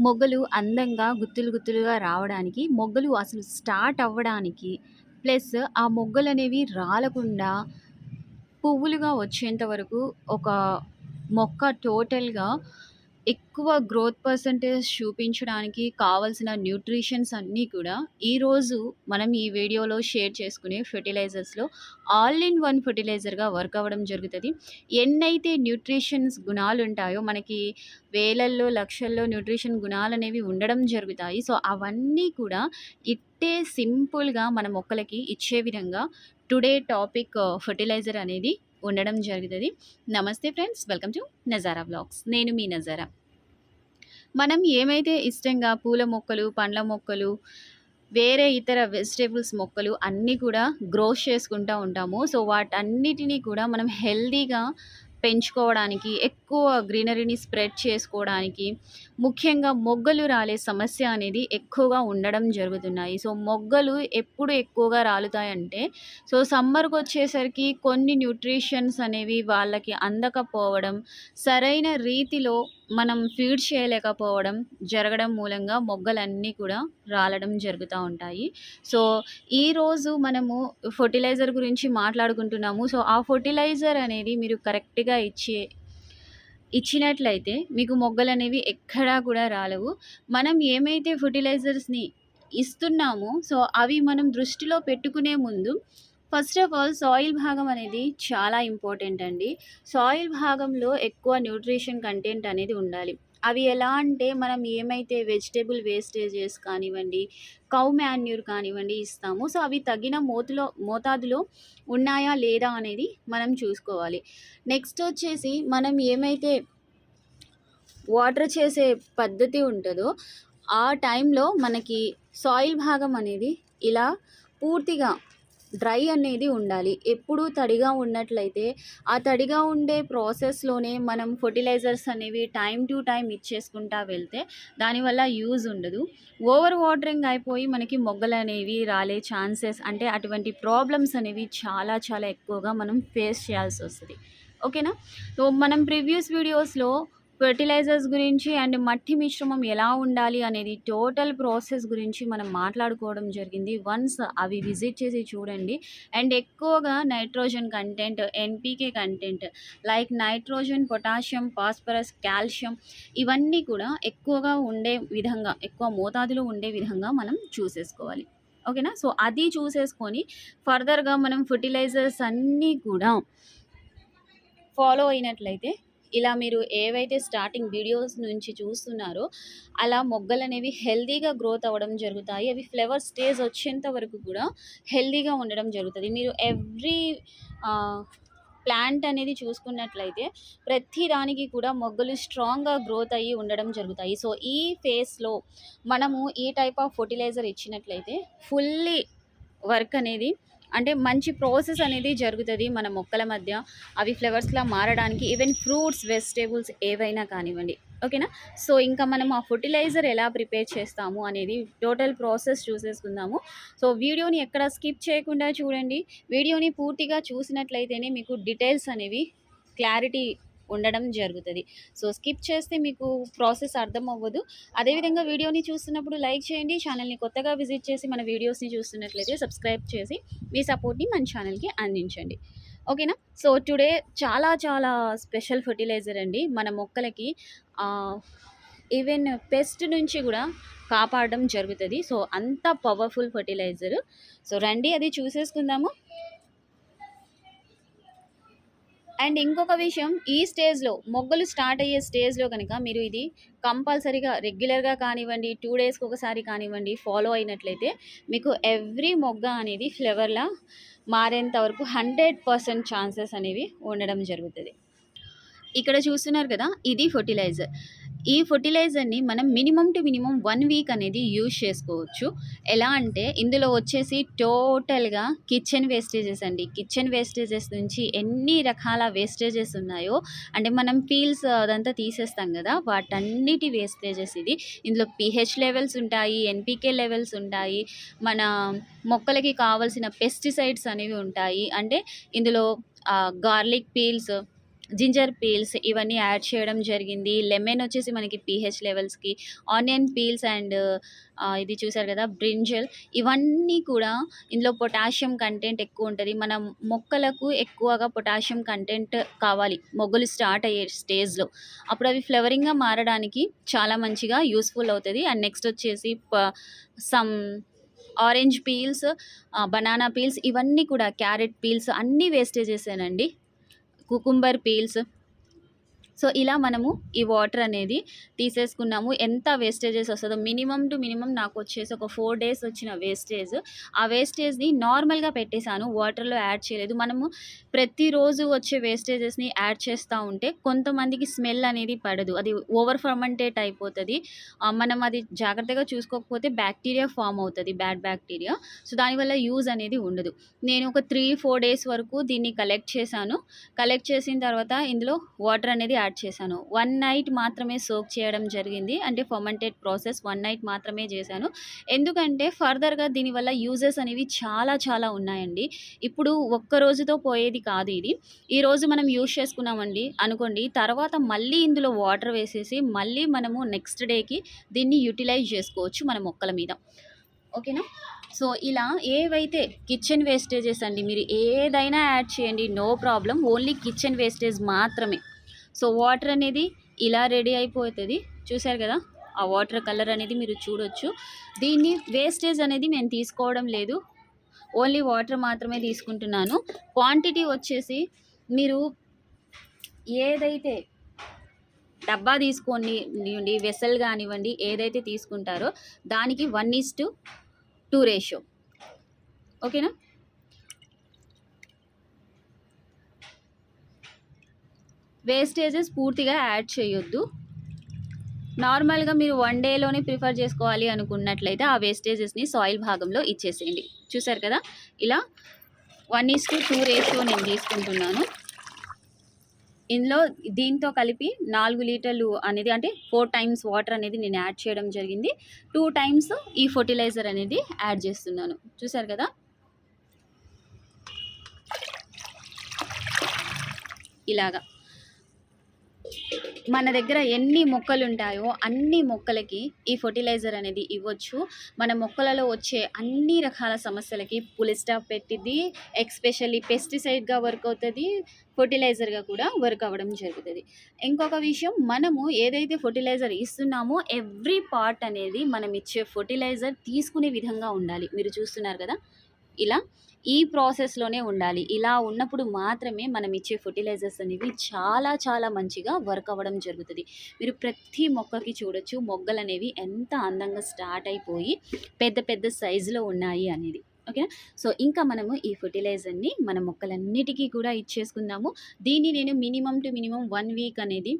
మొగ్గలు అందంగా గుత్తులు గుత్తులుగా రావడానికి, మొగ్గలు అసలు స్టార్ట్ అవ్వడానికి, ప్లస్ ఆ మొగ్గలు అనేవి రాలకుండా పువ్వులుగా వచ్చేంత వరకు ఒక మొక్క టోటల్‌గా ఎక్కువ గ్రోత్ పర్సెంటేజ్ చూపించడానికి కావాల్సిన న్యూట్రిషన్స్ అన్నీ కూడా ఈరోజు మనం ఈ వీడియోలో షేర్ చేసుకునే ఫెర్టిలైజర్స్‌లో ఆల్ ఇన్ వన్ ఫెర్టిలైజర్‌గా వర్క్ అవ్వడం జరుగుతుంది ఎన్నైతే న్యూట్రిషన్స్ గుణాలుంటాయో మనకి వేలల్లో, లక్షల్లో న్యూట్రిషన్ గుణాలు అనేవి ఉండడం జరుగుతాయి. సో, అవన్నీ కూడా ఇట్టే సింపుల్‌గా మన మొక్కలకి ఇచ్చే విధంగా టుడే టాపిక్ ఫెర్టిలైజర్ అనేది ఉండడం జరుగుతుంది నమస్తే friends. Welcome to Nazara vlogs. నేను మీ నజారా. మనం ఏమైతే ఇష్టంగా పూల మొక్కలు, పండ్ల మొక్కలు, వేరే ఇతర వెజిటేబుల్స్ మొక్కలు అన్నీ కూడా గ్రోస్ చేసుకుంటూ ఉంటాము. సో, వాటన్నిటిని కూడా మనం హెల్దీగా పెంచుకోవడానికి, ఎక్కువ గ్రీనరీని స్ప్రెడ్ చేసుకోవడానికి, ముఖ్యంగా మొగ్గలు రాలే సమస్య అనేది ఎక్కువగా ఉండడం జరుగుతున్నాయి. సో, మొగ్గలు ఎప్పుడు ఎక్కువగా రాలుతాయంటే, సో, సమ్మర్‌కొచ్చేసరికి కొన్ని న్యూట్రిషన్స్ అనేవి వాళ్ళకి అందకపోవడం, సరైన రీతిలో మనం ఫీడ్ చేయలేకపోవడం జరగడం మూలంగా మొగ్గలన్నీ కూడా రాలడం జరుగుతూ ఉంటాయి. సో, ఈరోజు మనము ఫెర్టిలైజర్ గురించి మాట్లాడుకుంటున్నాము. సో, ఆ ఫర్టిలైజర్ అనేది మీరు కరెక్ట్‌గా ఇచ్చే ఇచ్చినట్లయితే మీకు మొగ్గలు అనేవి ఎక్కడా కూడా రాలవు. మనం ఏమైతే ఫెర్టిలైజర్స్‌ని ఇస్తున్నామో, సో, అవి మనం దృష్టిలో పెట్టుకునే ముందు ఫస్ట్ ఆఫ్ ఆల్ సాయిల్ భాగం అనేది చాలా ఇంపార్టెంట్ అండి. సాయిల్ భాగంలో ఎక్కువ న్యూట్రిషన్ కంటెంట్ అనేది ఉండాలి. అవి ఎలా అంటే మనం ఏమైతే వెజిటేబుల్ వేస్టేజెస్ కానివ్వండి, కౌ మాన్యూర్ కానివ్వండి ఇస్తాము సో, అవి తగిన మోతులో మోతాదులో ఉన్నాయా లేదా అనేది మనం చూసుకోవాలి. నెక్స్ట్ వచ్చేసి మనం ఏమైతే వాటర్ చేసే పద్ధతి ఉంటుందో ఆ టైంలో మనకి సాయిల్ భాగం అనేది ఇలా పూర్తిగా డ్రై అనేది ఉండాలి. ఎప్పుడూ తడిగా ఉన్నట్లయితే, ఆ తడిగా ఉండే ప్రాసెస్‌లోనే మనం ఫెర్టిలైజర్స్ అనేవి టైం టు టైం ఇచ్చేసుకుంటా వెళ్తే దానివల్ల యూజ్ ఉండదు. ఓవర్ వాటరింగ్ అయిపోయి మనకి మొగ్గలు అనేవి రాలే ఛాన్సెస్ అంటే అటువంటి ప్రాబ్లమ్స్ అనేవి చాలా చాలా ఎక్కువగా మనం ఫేస్ చేయాల్సి వస్తుంది ఓకేనా? సో, మనం ప్రీవియస్ వీడియోస్‌లో ఫెర్టిలైజర్స్ గురించి అండ్ మట్టి మిశ్రమం ఎలా ఉండాలి అనేది టోటల్ ప్రాసెస్ గురించి మనం మాట్లాడుకోవడం జరిగింది. వన్స్ అవి విజిట్ చేసి చూడండి. అండ్ ఎక్కువగా nitrogen content, NPK content like nitrogen, potassium, phosphorus, calcium ఇవన్నీ కూడా ఎక్కువగా ఉండే విధంగా, ఎక్కువ మోతాదులో ఉండే విధంగా మనం చూసేసుకోవాలి. ఓకేనా? సో, అది చూసేసుకొని ఫర్దర్‌గా మనం ఫెర్టిలైజర్స్ అన్నీ కూడా ఫాలో అయినట్లయితే ఇలా మీరు ఏవైతే స్టార్టింగ్ వీడియోస్ నుంచి చూస్తున్నారో, అలా మొగ్గలు అనేవి హెల్దీగా గ్రోత్ అవ్వడం జరుగుతాయి. అవి ఫ్లవర్ స్టేజ్ వచ్చేంత వరకు కూడా హెల్దీగా ఉండడం జరుగుతుంది మీరు ఎవ్రీ ప్లాంట్ అనేది చూసుకున్నట్లయితే ప్రతి దానికి కూడా మొగ్గలు స్ట్రాంగ్‌గా గ్రోత్ అయ్యి ఉండడం జరుగుతాయి. సో, ఈ ఫేస్లో మనము ఈ టైప్ ఆఫ్ ఫర్టిలైజర్ ఇచ్చినట్లయితే ఫుల్లీ వర్క్ అనేది అంటే మంచి ప్రాసెస్ అనేది జరుగుతుంది మన మొక్కల మధ్య. అవి ఫ్లవర్స్‌లా మారడానికి ఈవెన్ ఫ్రూట్స్, వెజిటేబుల్స్ ఏవైనా కానివ్వండి. ఓకేనా? సో, ఇంకా మనం ఆ ఫెర్టిలైజర్ ఎలా ప్రిపేర్ చేస్తాము అనేది టోటల్ ప్రాసెస్ చూసేసుకుందాము. సో, వీడియోని ఎక్కడ స్కిప్ చేయకుండా చూడండి. వీడియోని పూర్తిగా చూసినట్లయితేనే మీకు డీటెయిల్స్ అనేవి క్లారిటీ ఉండడం జరుగుతుంది సో, స్కిప్ చేస్తే మీకు ప్రాసెస్ అర్థం అవ్వదు. అదేవిధంగా వీడియోని చూస్తున్నప్పుడు లైక్ చేయండి. ఛానల్ని కొత్తగా విజిట్ చేసి మన వీడియోస్‌ని చూస్తున్నట్లయితే సబ్స్క్రైబ్ చేసి మీ సపోర్ట్‌ని మన ఛానల్కి అందించండి. ఓకేనా? సో, టుడే చాలా చాలా స్పెషల్ ఫెర్టిలైజర్ అండి. మన మొక్కలకి ఈవెన్ పెస్ట్ నుంచి కూడా కాపాడడం జరుగుతుంది సో, అంత పవర్‌ఫుల్ ఫెర్టిలైజర్. సో, రండి అది చూసేసుకుందాము. అండ్ ఇంకొక విషయం ఈ స్టేజ్‌లో మొగ్గలు స్టార్ట్ అయ్యే స్టేజ్‌లో కనుక మీరు ఇది కంపల్సరీగా రెగ్యులర్‌గా కానివ్వండి, టూ డేస్‌కి ఒకసారి కానివ్వండి ఫాలో అయినట్లయితే మీకు ఎవ్రీ మొగ్గ అనేది ఫ్లవర్‌లా మారేంత వరకు 100% ఛాన్సెస్ అనేవి ఉండడం జరుగుతుంది ఇక్కడ చూస్తున్నారు కదా! ఇది ఫర్టిలైజర్ ఈ ఫర్టిలైజర్ని మనం minimum to minimum one week అనేది యూజ్ చేసుకోవచ్చు. ఎలా అంటే ఇందులో వచ్చేసి టోటల్‌గా కిచెన్ వేస్టేజెస్ అండి. కిచెన్ వేస్టేజెస్ నుంచి ఎన్ని రకాల వేస్టేజెస్ ఉన్నాయో అంటే మనం పీల్స్ అదంతా తీసేస్తాం కదా! వాటన్నిటి వేస్టేజెస్ ఇది. ఇందులో పీహెచ్ లెవెల్స్ ఉంటాయి, ఎన్పికే లెవెల్స్ ఉంటాయి. మన మొక్కలకి కావాల్సిన పెస్టిసైడ్స్ అనేవి ఉంటాయి. అంటే ఇందులో గార్లిక్ పీల్స్ జింజర్ పీల్స్ ఇవన్నీ యాడ్ చేయడం జరిగింది. లెమన్ వచ్చేసి మనకి పీహెచ్ లెవెల్స్కి ఆనియన్ పీల్స్ అండ్ ఇది చూసారు కదా బ్రింజల్. ఇవన్నీ కూడా ఇందులో పొటాషియం కంటెంట్ ఎక్కువ ఉంటుంది. మన మొక్కలకు ఎక్కువగా పొటాషియం కంటెంట్ కావాలి మొగ్గలు స్టార్ట్ అయ్యే స్టేజ్లో. అప్పుడు అవి ఫ్లవరింగ్గా మారడానికి చాలా మంచిగా యూస్ఫుల్ అవుతుంది. అండ్ నెక్స్ట్ వచ్చేసి some orange peels banana peels ఇవన్నీ కూడా క్యారెట్ పీల్స్ అన్నీ వేస్టేజెసేనండి కుకుంబర్ పీల్స్ సో ఇలా మనము ఈ వాటర్ అనేది తీసేసుకున్నాము. ఎంత వేస్టేజెస్ వస్తుందో మినిమం టు మినిమం నాకు వచ్చేసి ఒక ఫోర్ డేస్ వచ్చిన వేస్టేజ్. ఆ వేస్టేజ్ని నార్మల్గా పెట్టేశాను వాటర్లో యాడ్ చేయలేదు. మనము ప్రతిరోజు వచ్చే వేస్టేజెస్ని యాడ్ చేస్తూ ఉంటే కొంతమందికి స్మెల్ అనేది పడదు. అది ఓవర్ ఫర్మంటేట్ అయిపోతుంది. మనం అది జాగ్రత్తగా చూసుకోకపోతే బ్యాక్టీరియా ఫామ్ అవుతుంది బ్యాడ్ బ్యాక్టీరియా. సో దానివల్ల యూజ్ అనేది ఉండదు. నేను ఒక త్రీ ఫోర్ డేస్ వరకు దీన్ని కలెక్ట్ చేశాను. కలెక్ట్ చేసిన తర్వాత ఇందులో వాటర్ అనేది యాడ్ చేశాను. వన్ నైట్ మాత్రమే సోక్ చేయడం జరిగింది. అంటే ఫర్మెంటెడ్ ప్రాసెస్ వన్ నైట్ మాత్రమే చేశాను. ఎందుకంటే ఫర్దర్గా దీనివల్ల యూజెస్ అనేవి చాలా చాలా ఉన్నాయండి. ఇప్పుడు ఒక్క రోజుతో పోయేది కాదు ఇది. ఈరోజు మనం యూజ్ చేసుకున్నామండి అనుకోండి తర్వాత మళ్ళీ ఇందులో వాటర్ వేసేసి మళ్ళీ మనము నెక్స్ట్ డేకి దీన్ని యూటిలైజ్ చేసుకోవచ్చు మన మొక్కల మీద. ఓకేనా? సో ఇలా ఏవైతే కిచెన్ వేస్టేజెస్ అండి మీరు ఏదైనా యాడ్ చేయండి no problem. Only kitchen wastage మాత్రమే. సో వాటర్ అనేది ఇలా రెడీ అయిపోతుంది. చూసారు కదా? ఆ వాటర్ కలర్ అనేది మీరు చూడొచ్చు. దీన్ని వేస్టేజ్ అనేది నేను తీసుకోవడం లేదు. ఓన్లీ వాటర్ మాత్రమే తీసుకుంటున్నాను. క్వాంటిటీ వచ్చేసి మీరు ఏదైతే డబ్బా తీసుకోండి వెసల్ కానివ్వండి ఏదైతే తీసుకుంటారో దానికి one is to two ratio. ఓకేనా? వేస్టేజెస్ పూర్తిగా యాడ్ చేయొద్దు. నార్మల్గా మీరు వన్ డేలోనే ప్రిఫర్ చేసుకోవాలి అనుకున్నట్లయితే ఆ వేస్టేజెస్ని సాయిల్ భాగంలో ఇచ్చేసేయండి. చూసారు కదా? ఇలా one is to two ratio నేను తీసుకుంటున్నాను. ఇందులో దీంతో కలిపి నాలుగు లీటర్లు అనేది అంటే ఫోర్ టైమ్స్ వాటర్ అనేది నేను యాడ్ చేయడం జరిగింది. టూ టైమ్స్ ఈ ఫర్టిలైజర్ అనేది యాడ్ చేస్తున్నాను. చూసారు కదా? ఇలాగా. మన దగ్గర ఎన్ని మొక్కలు ఉంటాయో అన్ని మొక్కలకి ఈ ఫర్టిలైజర్ అనేది ఇవ్వచ్చు. మన మొక్కలలో వచ్చే అన్ని రకాల సమస్యలకి పులిస్టాప్ పెట్టిద్ది. ఎక్స్పెషల్లీ పెస్టిసైడ్గా వర్క్ అవుతుంది ఫర్టిలైజర్గా కూడా వర్క్ అవ్వడం జరుగుతుంది. ఇంకొక విషయం మనము ఏదైతే ఫర్టిలైజర్ ఇస్తున్నామో ఎవ్రీ పార్ట్ అనేది మనం ఇచ్చే ఫర్టిలైజర్ తీసుకునే విధంగా ఉండాలి. మీరు చూస్తున్నారు కదా? ఇలా ఈ ప్రాసెస్లోనే ఉండాలి. ఇలా ఉన్నప్పుడు మాత్రమే మనం ఇచ్చే ఫర్టిలైజర్స్ అనేవి చాలా చాలా మంచిగా వర్క్ అవ్వడం జరుగుతుంది. మీరు ప్రతి మొక్కకి చూడొచ్చు మొగ్గలు అనేవి ఎంత అందంగా స్టార్ట్ అయిపోయి పెద్ద పెద్ద సైజులో ఉన్నాయి అనేది. ఓకేనా? సో ఇంకా మనము ఈ ఫర్టిలైజర్ని మన మొక్కలన్నిటికీ కూడా ఇచ్చేసుకుందాము. దీన్ని నేను minimum to minimum one week అనేది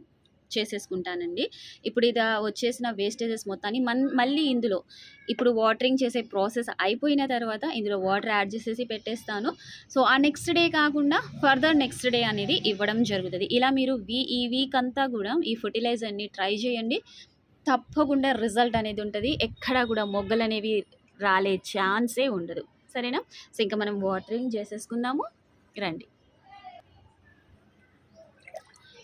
చేసేసుకుంటానండి. ఇప్పుడు ఇది వచ్చేసిన వేస్టేజెస్ మొత్తాన్ని మన్ మళ్ళీ ఇందులో ఇప్పుడు వాటరింగ్ చేసే ప్రాసెస్ అయిపోయిన తర్వాత ఇందులో వాటర్ యాడ్ చేసేసి పెట్టేస్తాను. సో ఆ నెక్స్ట్ డే కాకుండా ఫర్దర్ నెక్స్ట్ డే అనేది ఇవ్వడం జరుగుతుంది. ఇలా మీరు వీ ఈ వీక్ అంతా కూడా ఈ ఫర్టిలైజర్ని ట్రై చేయండి. తప్పకుండా రిజల్ట్ అనేది ఉంటుంది. ఎక్కడా కూడా మొగ్గలు అనేవి రాలే ఛాన్సే ఉండదు. సరేనా? సో ఇంకా మనం వాటరింగ్ చేసేసుకుందాము. రండి.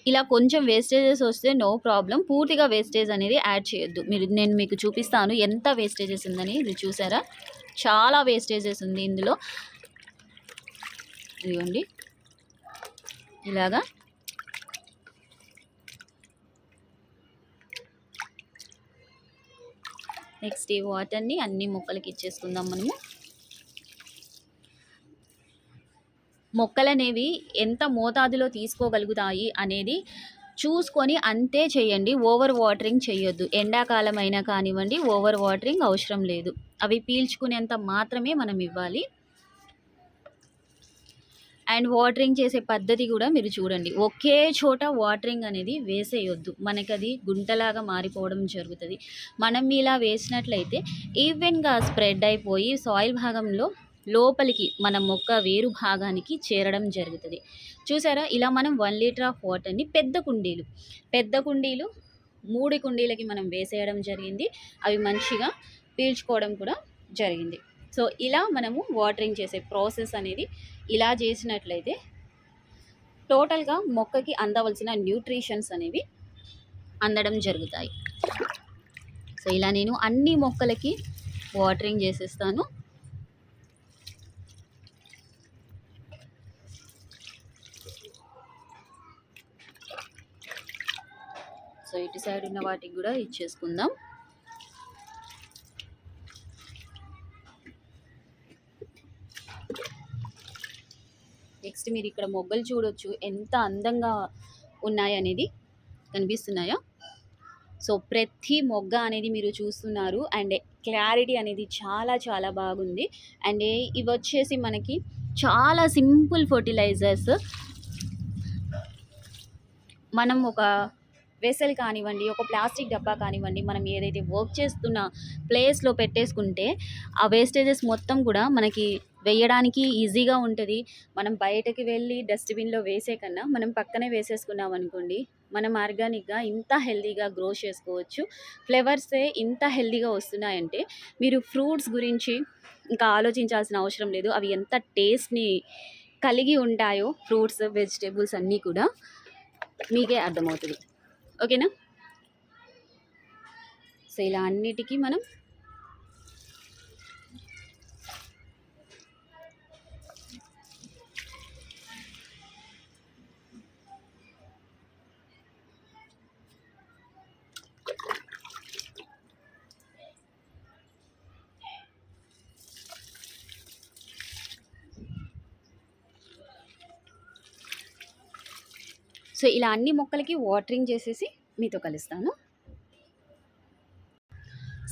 ఇలా కొంచెం వేస్టేజెస్ వస్తే నో ప్రాబ్లం పూర్తిగా వేస్టేజ్ అనేది యాడ్ చేయొద్దు. మీరు నేను మీకు చూపిస్తాను ఎంత వేస్టేజెస్ ఉందని. ఇది చూసారా? చాలా వేస్టేజెస్ ఉంది ఇందులో. ఇదిగోండి. ఇలాగా. నెక్స్ట్ ఈ వాటర్ని అన్ని మొక్కలకి ఇచ్చేసుకుందాం మనము. మొక్కలనేవి ఎంత మోతాదులో తీసుకోగలుగుతాయి అనేది చూసుకొని అంతే చేయండి. ఓవర్ వాటరింగ్ చేయొద్దు ఎండాకాలం అయినా కానివ్వండి ఓవర్ వాటరింగ్ అవసరం లేదు. అవి పీల్చుకునేంత మాత్రమే మనం ఇవ్వాలి. అండ్ వాటరింగ్ చేసే పద్ధతి కూడా మీరు చూడండి. ఒకే చోట వాటరింగ్ అనేది వేసేయొద్దు. మనకి అది గుంటలాగా మారిపోవడం జరుగుతుంది. మనం ఇలా వేసినట్లయితే ఈవెన్గా స్ప్రెడ్ అయిపోయి సాయిల్ భాగంలో లోపలికి మన మొక్క వేరు భాగానికి చేరడం జరుగుతుంది చూసారా ఇలా మనం వన్ లీటర్ ఆఫ్ వాటర్ని పెద్ద కుండీలు పెద్ద కుండీలు మూడు కుండీలకి మనం వేసేయడం జరిగింది అవి మంచిగా పీల్చుకోవడం కూడా జరిగింది సో ఇలా మనము వాటరింగ్ చేసే ప్రాసెస్ అనేది ఇలా చేసినట్లయితే టోటల్‌గా మొక్కకి అందవలసిన న్యూట్రిషన్స్ అనేవి అందడం జరుగుతాయి. సో, ఇలా నేను అన్ని మొక్కలకి వాటరింగ్ చేసేస్తాను. సో, ఇటు సైడ్ ఉన్న వాటికి కూడా ఇచ్చేసుకుందాం. నెక్స్ట్ మీరు ఇక్కడ మొగ్గలు చూడొచ్చు. ఎంత అందంగా ఉన్నాయనేది. కనిపిస్తున్నాయా? సో, ప్రతి మొగ్గ అనేది మీరు చూస్తున్నారు. అండ్ క్లారిటీ అనేది చాలా చాలా బాగుంది. అండ్ ఇవి వచ్చేసి మనకి చాలా సింపుల్ ఫర్టిలైజర్స్ మనం ఒక వెసల్ కానివ్వండి, ఒక ప్లాస్టిక్ డబ్బా కానివ్వండి, మనం ఏదైతే వర్క్ చేస్తున్న ప్లేస్‌లో పెట్టేసుకుంటే, ఆ వేస్టేజెస్ మొత్తం కూడా మనకి వేయడానికి ఈజీగా ఉంటుంది మనం బయటకి వెళ్ళి డస్ట్‌బిన్‌లో వేసే కన్నా, మనం పక్కనే వేసేసుకున్నామనుకోండి, మనం ఆర్గానిక్‌గా ఇంత హెల్దీగా గ్రో చేసుకోవచ్చు. ఫ్లేవర్సే ఇంత హెల్దీగా వస్తున్నాయంటే, మీరు ఫ్రూట్స్ గురించి ఇంకా ఆలోచించాల్సిన అవసరం లేదు. అవి ఎంత టేస్ట్‌ని కలిగి ఉంటాయో ఫ్రూట్స్, వెజిటేబుల్స్ అన్నీ కూడా మీకే అర్థమవుతుంది ఓకేనా? సో, ఇలా అన్నిటికీ మనం సో, ఇలా అన్ని మొక్కలకి వాటరింగ్ చేసేసి మీతో కలుస్తాను.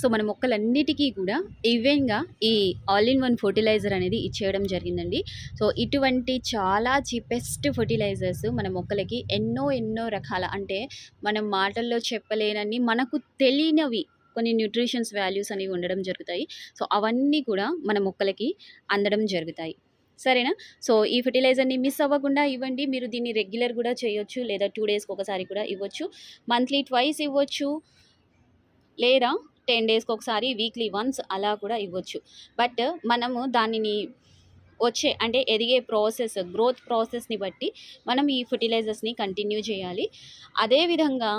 సో, మన మొక్కలన్నిటికీ కూడా ఈవెన్‌గా ఈ ఆల్ ఇన్ వన్ ఫర్టిలైజర్ అనేది ఇచ్చేయడం జరిగిందండి. సో, ఇటువంటి చాలా చీపెస్ట్ ఫర్టిలైజర్స్ మన మొక్కలకి ఎన్నో ఎన్నో రకాల అంటే మనం మాటల్లో చెప్పలేనన్ని మనకు తెలియనివి కొన్ని న్యూట్రిషన్స్ వాల్యూస్ అనేవి ఉండడం జరుగుతాయి. సో, అవన్నీ కూడా మన మొక్కలకి అందడం జరుగుతాయి. సరేనా? సో, ఈ ఫెర్టిలైజర్‌ని మిస్ అవ్వకుండా ఇవ్వండి. మీరు దీన్ని రెగ్యులర్ కూడా చేయొచ్చు. లేదా టూ డేస్‌కి ఒకసారి కూడా ఇవ్వచ్చు. మంత్లీ ట్వైస్ ఇవ్వచ్చు. లేదా 10 డేస్‌కి ఒకసారి, వీక్లీ వన్స్ అలా కూడా ఇవ్వచ్చు. బట్ మనము దానిని వచ్చే అంటే ఎదిగే ప్రాసెస్, గ్రోత్ ప్రాసెస్‌ని బట్టి మనం ఈ ఫెర్టిలైజర్స్‌ని కంటిన్యూ చేయాలి. అదే విధంగా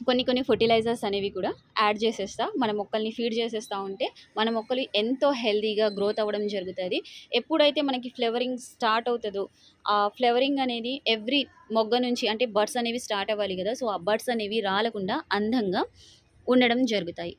కొన్ని కొన్ని ఫర్టిలైజర్స్ అనేవి కూడా యాడ్ చేసేస్తా. మన మొక్కల్ని ఫీడ్ చేసేస్తా ఉంటే, మన మొక్కలు ఎంతో హెల్తీగా గ్రోత్ అవ్వడం జరుగుతుంది ఎప్పుడైతే మనకి ఫ్లవరింగ్ స్టార్ట్ అవుతుందో ఆ ఫ్లవరింగ్ అనేది ఎవ్రీ మొగ్గ నుంచి అంటే బడ్స్ అనేవి స్టార్ట్ అవ్వాలి కదా సో, ఆ బడ్స్ అనేవి రాలకుండా అందంగా ఉండడం జరుగుతాయి.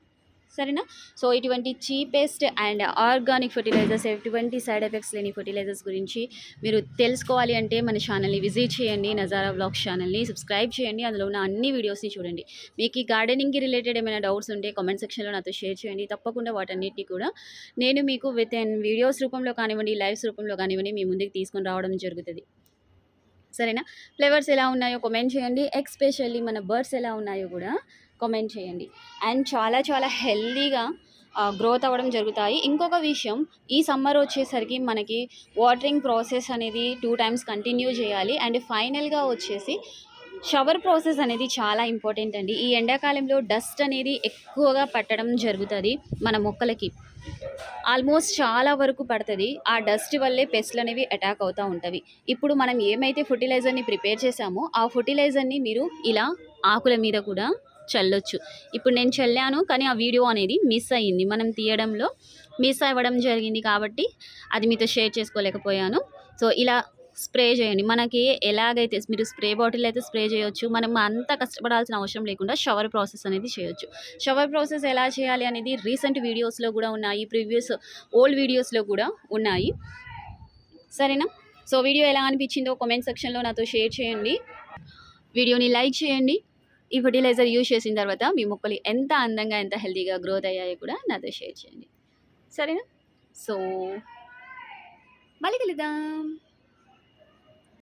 సరేనా? సో, ఇటువంటి చీపెస్ట్ అండ్ ఆర్గానిక్ ఫర్టిలైజర్స్ ఎటువంటి సైడ్ ఎఫెక్ట్స్ లేని ఫర్టిలైజర్స్ గురించి మీరు తెలుసుకోవాలి అంటే మన ఛానల్‌ని విజిట్ చేయండి. నజారా బ్లాగ్స్ ఛానల్‌ని సబ్స్క్రైబ్ చేయండి. అందులో ఉన్న అన్ని వీడియోస్‌ని చూడండి. మీకు ఈ గార్డెనింగ్‌కి రిలేటెడ్ ఏమైనా డౌట్స్ ఉంటే కామెంట్ సెక్షన్‌లో నాతో షేర్ చేయండి. తప్పకుండా వాటన్నిటిని కూడా నేను మీకు విత్ వీడియోస్ రూపంలో కానివ్వండి, లైవ్స్ రూపంలో కానివ్వండి మీ ముందుకు తీసుకొని రావడం జరుగుతుంది సరేనా? ఫ్లేవర్స్ ఎలా ఉన్నాయో కామెంట్ చేయండి. ఎక్స్పెషల్లీ మన బర్డ్స్ ఎలా ఉన్నాయో కూడా కామెంట్ చేయండి. అండ్ చాలా చాలా హెల్దీగా గ్రోత్ అవ్వడం జరుగుతాయి. ఇంకొక విషయం ఈ సమ్మర్ వచ్చేసరికి మనకి వాటరింగ్ ప్రాసెస్ అనేది టూ టైమ్స్ కంటిన్యూ చేయాలి. అండ్ ఫైనల్‌గా వచ్చేసి షవర్ ప్రాసెస్ అనేది చాలా ఇంపార్టెంట్ అండి. ఈ ఎండాకాలంలో డస్ట్ అనేది ఎక్కువగా పట్టడం జరుగుతుంది మన మొక్కలకి. ఆల్మోస్ట్ చాలా వరకు పడుతుంది ఆ డస్ట్ వల్లే పెస్ట్‌లనేవి అటాక్ అవుతూ ఉంటాయి ఇప్పుడు మనం ఏమైతే ఫర్టిలైజర్ని ప్రిపేర్ చేసామో, ఆ ఫర్టిలైజర్ని మీరు ఇలా ఆకుల మీద కూడా చల్లొచ్చు. ఇప్పుడు నేను చల్లాను. కానీ ఆ వీడియో అనేది మిస్ అయింది. మనం తీయడంలో మిస్ అవ్వడం జరిగింది కాబట్టి అది మీతో షేర్ చేసుకోలేకపోయాను. సో, ఇలా స్ప్రే చేయండి. మనకి ఎలాగైతే మీరు స్ప్రే బాటిల్ అయితే స్ప్రే చేయొచ్చు. మనం అంత కష్టపడాల్సిన అవసరం లేకుండా షవర్ ప్రాసెస్ అనేది చేయొచ్చు. షవర్ ప్రాసెస్ ఎలా చేయాలి అనేది రీసెంట్ వీడియోస్‌లో కూడా ఉన్నాయి. ప్రీవియస్ ఓల్డ్ వీడియోస్‌లో కూడా ఉన్నాయి. సరేనా? సో, వీడియో ఎలా అనిపించిందో కామెంట్ సెక్షన్‌లో నాతో షేర్ చేయండి. వీడియోని లైక్ చేయండి. ఈ ఫెర్టిలైజర్ యూజ్ చేసిన తర్వాత మీ మొక్కలు ఎంత అందంగా, ఎంత హెల్తీగా గ్రోత్ అయ్యాయో కూడా నాతో షేర్ చేయండి. సరేనా? సో, మళ్ళీ కలుద్దాం.